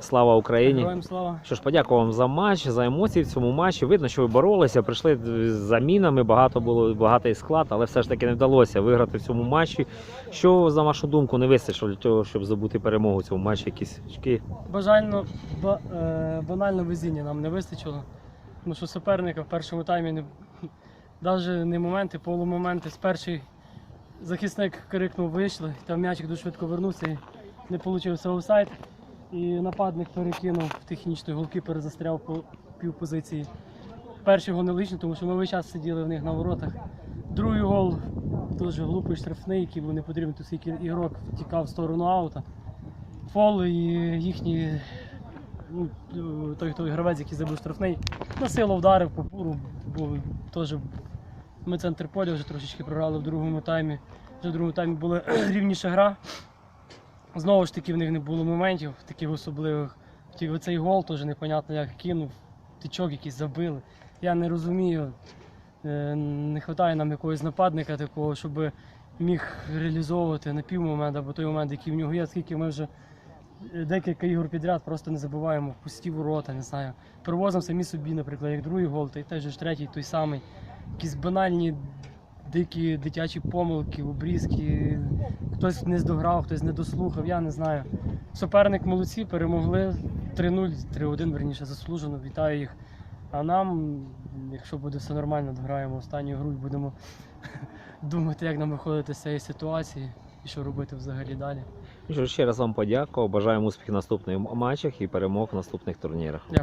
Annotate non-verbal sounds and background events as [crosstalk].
Слава Україні! Героям слава. Що ж, подякую вам за матч, за емоції в цьому матчі. Видно, що ви боролися, прийшли з замінами, багато було багатий склад, але все ж таки не вдалося виграти в цьому матчі. Що, за вашу думку, не вистачило для того, щоб здобути перемогу в цьому матчі? Якісь очки? Бажально ба, е, банально везіння нам не вистачило. Тому що суперника в першому таймі не навіть не моменти, полумоменти. З перший захисник крикнув, вийшли, там м'ячик дуже швидко вернувся і не вийшов офсайд. І нападник перекинув технічної голкіпер застряв по півпозиції. Перший гол не лично, тому що ми весь час сиділи в них на воротах. Другий гол дуже глупий штрафний, який був не потрібен, тут скільки ігрок втікав в сторону аута. Фол і їхній ну, той, той гравець, який забив штрафний, на силу вдарив по пуру, бо теж ми центр поля вже трошечки програли в другому таймі. Вже в другому таймі була [clears throat] рівніша гра. Знову ж таки, в них не було моментів таких особливих. Тільки цей гол теж непонятно як кинув, тичок якийсь забили. Я не розумію. е, Не вистачає нам якогось нападника такого, щоб міг реалізовувати на півмомент або той момент, який в нього є, оскільки ми вже е, декілька ігор підряд просто не забуваємо пусті ворота, не знаю. Привозимо самі собі, наприклад, як другий гол, та й теж третій той самий. Якісь банальні дикі дитячі помилки, обрізки. Хтось не здограв, хтось не дослухав, я не знаю. Суперник молодці, перемогли 3-0, 3-1, верніше, заслужено. Вітаю їх. А нам, якщо буде все нормально, дограємо останню гру і будемо [laughs] думати, як нам виходити з цієї ситуації і що робити взагалі далі. Ще раз вам подякував. Бажаємо успіхів в наступних матчах і перемог в наступних турнірах. Дякую.